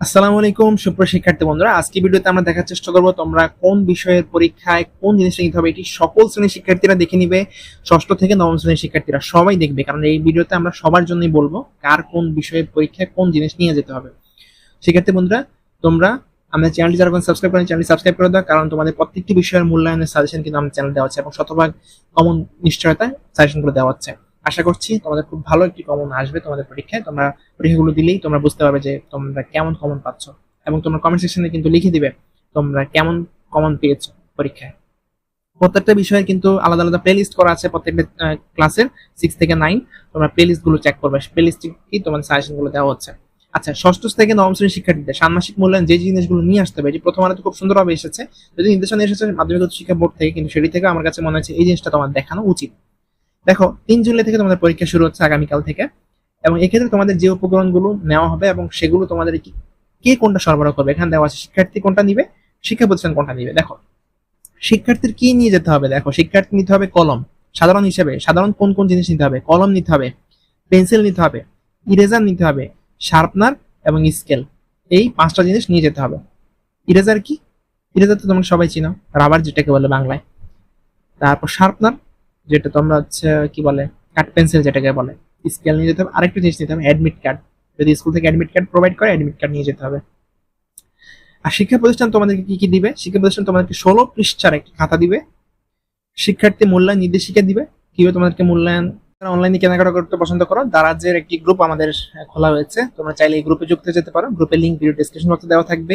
আসসালামু আলাইকুম সুপ্র শিক্ষার্থী বন্ধুরা। আজকে ভিডিওতে আমরা দেখার চেষ্টা করব তোমরা কোন বিষয়ের পরীক্ষায় কোন জিনিসটা নিতে হবে। এটি সকল শ্রেণির শিক্ষার্থীরা দেখে নিবে, ষষ্ঠ থেকে নবম শ্রেণির শিক্ষার্থীরা সবাই দেখবে। কারণ এই ভিডিওতে আমরা সবার জন্যই বলব কার কোন বিষয়ের পরীক্ষায় কোন জিনিস নিয়ে যেতে হবে। শিক্ষার্থী বন্ধুরা, তোমরা আমাদের চ্যানেলটি যারা সাবস্ক্রাইব করেন, চ্যানেলটি সাবস্ক্রাইব করে দাও, কারণ তোমাদের প্রত্যেকটি বিষয়ের মূল্যায়নের সাজেশন কিন্তু আমাদের চ্যানেল দেওয়া হচ্ছে এবং শতভাগ কমন সাজেশন করে দেওয়া হচ্ছে। আশা করছি তোমাদের খুব ভালো একটি কমন আসবে তোমাদের পরীক্ষায়। তোমরা পরীক্ষাগুলো দিলেই তোমরা বুঝতে পারবে যে তোমরা কেমন কমন পাচ্ছ। এবং তোমরা কমেন্ট সেকশনে কিন্তু লিখে দিবে তোমরা কেমন কমন পেয়েছ পরীক্ষায়। প্রত্যেকটা বিষয়ের কিন্তু আলাদা আলাদা প্লে লিস্ট করা আছে প্রত্যেকটা ক্লাসের সিক্স থেকে নাইন তোমরা প্লে লিস্টগুলো চেক করবে প্লে লিস্ট কি তোমাদের সাজেশনগুলো দেওয়া হচ্ছে। আচ্ছা ষষ্ঠ থেকে নবম শ্রেণির শিক্ষার্থীদের ষান্মাসিক মূল্যায়ন যে জিনিসগুলো নিয়ে আসতে হবে এটি প্রথম আলোতে খুব সুন্দরভাবে এসেছে। যদি নির্দেশনা এসেছে, মাধ্যমিক শিক্ষা বোর্ড থেকে, কিন্তু সেটি থেকে আমার কাছে মনে হচ্ছে এই জিনিসটা তোমার দেখানো উচিত। দেখো, তিন জুলাই থেকে তোমাদের পরীক্ষা শুরু হচ্ছে আগামীকাল থেকে, এবং এক্ষেত্রে তোমাদের যে উপকরণগুলো নেওয়া হবে এবং সেগুলো তোমাদের কি কোনটা সরবরাহ করবে? এখানে দেওয়া আছে শিক্ষার্থী কোনটা নিবে, শিক্ষা প্রতিষ্ঠান কোনটা নিবে। দেখো, শিক্ষার্থীর কি নিয়ে যেতে হবে? দেখো, শিক্ষার্থী নিতে হবে কলম, সাধারণ হিসেবে, সাধারণ কোন কোন জিনিস নিতে হবে? কলম নিতে হবে, পেন্সিল নিতে হবে, ইরেজার নিতে হবে, শার্পনার এবং স্কেল, এই পাঁচটা জিনিস নিয়ে যেতে হবে। ইরেজার কি? ইরেজার তো তোমরা সবাই চিনো, রাবার যেটাকে বলে বাংলায়। তারপর শার্পনার যেটা তোমরা হচ্ছে, কি বলে কাট পেন্সিল যেটাকে বলে স্কেল নিয়ে যেতে হবে। আরেকটা জিনিস নিতে হবে অ্যাডমিট কার্ড যদি স্কুল থেকে অ্যাডমিট কার্ড প্রোভাইড করে অ্যাডমিট কার্ড নিয়ে যেতে হবে। আর শিক্ষা প্রতিষ্ঠান তোমাদেরকে কি কি দিবে? শিক্ষা প্রতিষ্ঠান তোমাদেরকে ষোলো পৃষ্ঠার একটি খাতা দিবে। শিক্ষার্থী মূল্যায়ন নির্দেশিকা দিবে। কীভাবে তোমাদেরকে মূল্যায়ন অনলাইনে কেনাকাটা করতে পছন্দ করো? দারাজের একটি গ্রুপ আমাদের খোলা হয়েছে। তোমরা চাইলে এই গ্রুপে যুক্ত যেতে পারো। গ্রুপের লিঙ্ক ভিডিও ডিসক্রিপশন বক্সে দেওয়া থাকবে।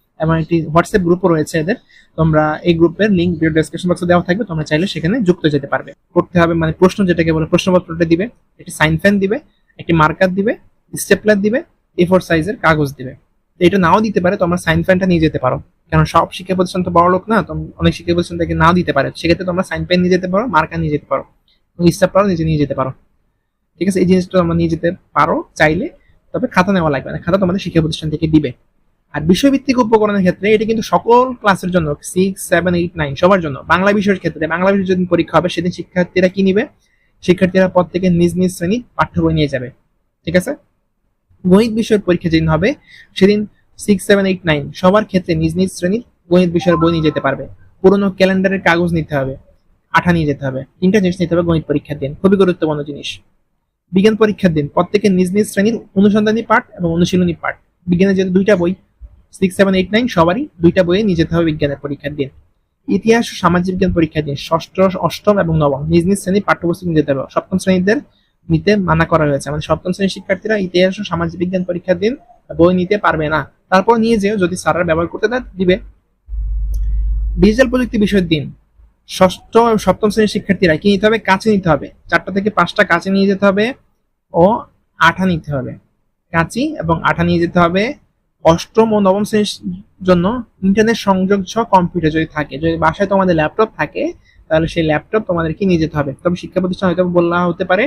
এবং একটি হোয়াটসঅ্যাপ গ্রুপও রয়েছে এদের। তোমরা এই গ্রুপের লিঙ্ক ভিডিও ডেসক্রিপশন বক্সে দেওয়া থাকবে। তোমরা চাইলে সেখানে যুক্ত যেতে পারবে। করতে হবে মানে প্রশ্ন যেটাকে বলে প্রশ্নপত্রটা দিবে। একটি সাইন ফ্যান দিবে, একটি মার্কার দিবে স্টেপলার দিবে এ ফোর সাইজের কাগজ দিবে। এটা নাও দিতে পারে, তোমরা সাইন ফ্যানটা নিয়ে যেতে পারো। কারণ সব শিক্ষা প্রতিষ্ঠান তো বড় লোক না অনেক শিক্ষা প্রতিষ্ঠান থেকে নাও দিতে পারে। সেক্ষেত্রে তোমরা সাইন পেন নিয়ে যেতে পারো মার্কার নিয়ে যেতে পারো। স্টেপলারও নিজে নিয়ে যেতে পারো। ঠিক আছে? এই জিনিসটা তোমরা নিয়ে যেতে পারো, চাইলে। তবে খাতা নেওয়া লাগবে না। খাতা তোমাদের শিক্ষা প্রতিষ্ঠান থেকে দিবে। আর বিষয়ভিত্তিক উপকরণের ক্ষেত্রে এটি কিন্তু সকল ক্লাসের জন্য সিক্স সেভেন এইট নাইন সবার জন্য। বাংলা বিষয়ের ক্ষেত্রে, বাংলা বিষয়ের যেদিন পরীক্ষা হবে, সেদিন শিক্ষার্থীরা কি নিবে? শিক্ষার্থীরা প্রত্যেকে নিজ নিজ শ্রেণির পাঠ্য বই নিয়ে যাবে। ঠিক আছে? গণিত বিষয়ের পরীক্ষা যেদিন হবে, সেদিন সিক্স সেভেন এইট নাইন সবার ক্ষেত্রে নিজ নিজ শ্রেণির গণিত বিষয়ের বই নিয়ে যেতে পারবে। পুরোনো ক্যালেন্ডারের কাগজ নিতে হবে, আঠা নিয়ে যেতে হবে, তিনটা জিনিস নিতে হবে গণিত পরীক্ষার দিন, খুবই গুরুত্বপূর্ণ জিনিস। বিজ্ঞান পরীক্ষার দিন, প্রত্যেকে নিজ নিজ শ্রেণির অনুসন্ধানী পাঠ এবং অনুশীলনী পাঠ। বিজ্ঞানের যেহেতু দুইটা বই সিক্স সেভেন এইট নাইন সবারই দুইটা বইয়ে নিয়ে যেতে হবে বিজ্ঞানের পরীক্ষার দিন ইতিহাস ও সামাজিক বিজ্ঞান পরীক্ষার দিন ষষ্ঠ, অষ্টম এবং নবম নিজ নিজ শ্রেণির পাঠ্যপুস্তক নিয়ে যেতে হবে। সপ্তম শ্রেণীদের নিতে মানা করা হয়েছে। মানে সপ্তম শ্রেণির শিক্ষার্থীরা ইতিহাস ও সামাজিক বিজ্ঞান পরীক্ষার দিন, বই নিতে পারবে না। তারপর নিয়ে যেও, যদি স্যাররা ব্যবহার করতে দেয় দিবে। ডিজিটাল প্রযুক্তি বিষয়ের দিন। ষষ্ঠ সপ্তম শ্রেণির শিক্ষার্থীরা কি নিতে হবে? কাছে নিতে হবে। চারটা থেকে পাঁচটা কাছে নিয়ে যেতে হবে ও আঠা নিতে হবে। কাঁচি এবং আঠা নিয়ে যেতে হবে অষ্টম ও নবম শ্রেণির জন্য ইন্টারনেট সংযোগ সহ কম্পিউটার যদি থাকে, যদি বাসায় তোমাদের ল্যাপটপ থাকে, তাহলে সেই ল্যাপটপ তোমাদেরকে নিয়ে যেতে হবে। তবে শিক্ষা প্রতিষ্ঠান হয়তো বলা হতে পারে,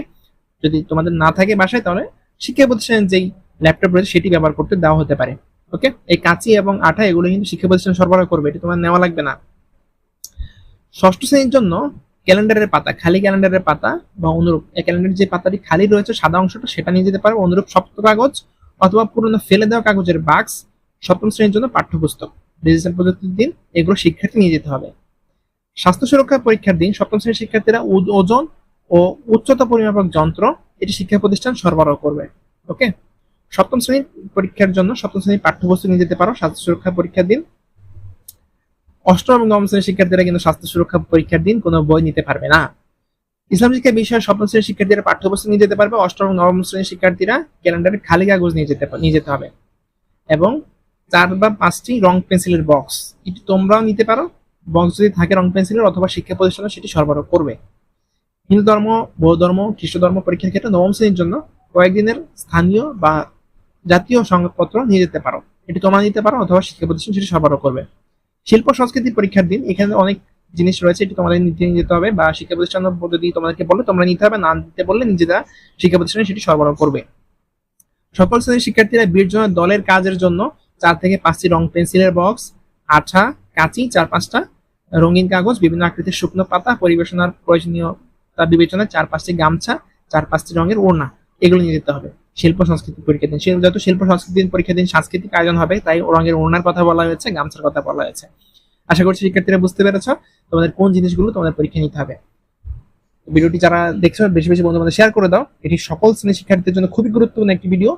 যদি তোমাদের না থাকে বাসায়, তাহলে শিক্ষা প্রতিষ্ঠানের যেই ল্যাপটপ রয়েছে, সেটি ব্যবহার করতে দেওয়া হতে পারে। ওকে এই কাঁচি এবং আঠা, এগুলো কিন্তু শিক্ষা প্রতিষ্ঠান সরবরাহ করবে, এটি তোমার নেওয়া লাগবে না। ষষ্ঠ শ্রেণির জন্য ক্যালেন্ডারের পাতা, খালি ক্যালেন্ডারের পাতা বা অনুরূপ ক্যালেন্ডারের যে পাতাটি খালি রয়েছে, সাদা অংশটা, সেটা নিয়ে যেতে পারো। অনুরূপ সপ্ত কাগজ অথবা পুরনো ফেলে দেওয়া কাগজের বাক্স সপ্তম শ্রেণির জন্য পাঠ্যপুস্তক। ডিজিটাল প্রযুক্তির দিন এগুলো শিক্ষার্থী নিয়ে যেতে হবে। স্বাস্থ্য সুরক্ষা পরীক্ষার দিন সপ্তম শ্রেণির শিক্ষার্থীরা ওজন ও উচ্চতা পরিমাপক যন্ত্র এটি শিক্ষা প্রতিষ্ঠান সরবরাহ করবে। ওকে সপ্তম শ্রেণির পরীক্ষার জন্য সপ্তম শ্রেণির পাঠ্যপুস্তক নিয়ে যেতে পারো স্বাস্থ্য সুরক্ষা পরীক্ষার দিন। অষ্টম এবং নবম শ্রেণির শিক্ষার্থীরা কিন্তু স্বাস্থ্য সুরক্ষা পরীক্ষার দিন কোনো বই নিতে পারবে না। ইসলাম শিক্ষা বিষয়ে সপ্তম শ্রেণির শিক্ষার্থীরা পাঠ্যপুস্তক নিয়ে যেতে পারবে, অষ্টম নবম শ্রেণির শিক্ষার্থীরা ক্যালেন্ডারে খালি কাগজ নিয়ে যেতে নিয়ে যেতে হবে। এবং চার বা পাঁচটি রং পেন্সিলের বক্স, এটি তোমরাও নিতে পারো। বক্স যদি থাকে রং পেন্সিলের অথবা শিক্ষা প্রতিষ্ঠানে, সেটি সরবরাহ করবে। হিন্দু ধর্ম, বৌদ্ধ ধর্ম, খ্রিস্ট ধর্ম পরীক্ষার ক্ষেত্রে নবম শ্রেণির জন্য কয়েকদিনের স্থানীয় বা জাতীয় সংবাদপত্র নিয়ে যেতে পারো। এটি তোমরা নিতে পারো অথবা শিক্ষা প্রতিষ্ঠান সেটি সরবরাহ করবে। শিল্প সংস্কৃতি পরীক্ষার দিন, এখানে অনেক জিনিস রয়েছে, এটি তোমাদের নিতে যেতে হবে বা শিক্ষা প্রতিষ্ঠান যদি তোমাদেরকে বলে, তোমরা নিতে হবে, না নিতে বললে নিজেরা শিক্ষা প্রতিষ্ঠানে সেটি সরবরাহ করবে। সকল শ্রেণির শিক্ষার্থীরা বীরজনের দলের কাজের জন্য চার থেকে পাঁচটি রং পেন্সিলের বক্স, আঠা, কাঁচি, চার পাঁচটা রঙিন কাগজ, বিভিন্ন আকৃতির শুকনো পাতা, পরিবেশনার প্রয়োজনীয়তা বিবেচনায় চার পাঁচটি গামছা, চার পাঁচটি রঙের ওড়না, এগুলো নিয়ে যেতে হবে। শিল্প সংস্কৃতি পরীক্ষা দিন। যেহেতু শিল্প সংস্কৃতি পরীক্ষা দিন, সাংস্কৃতিক আয়োজন হবে, তাই রঙের ওড়নার কথা বলা হয়েছে, গামছার কথা বলা হয়েছে। আশা করছি শিক্ষার্থীরা বুঝতে পেরেছ তোমাদের কোন জিনিসগুলো তোমাদের পরীক্ষা নিতে হবে। ভিডিওটি যারা দেখছ, বেশি বেশি বন্ধু শেয়ার করে দাও। এটি সকল শ্রেণির শিক্ষার্থীদের জন্য খুবই গুরুত্বপূর্ণ একটি ভিডিও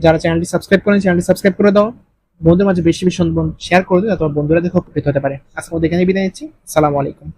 যারা চ্যানেলটি সাবস্ক্রাইব করেন চ্যানেলটি সাবস্ক্রাইব করে দাও। বন্ধুর মাঝে বেশি বেশি শেয়ার করে দিও তোমার বন্ধুরা দেখো উপকৃত হতে পারে। আজকে এখানে বিদায় নিচ্ছি। সালামু আলাইকুম।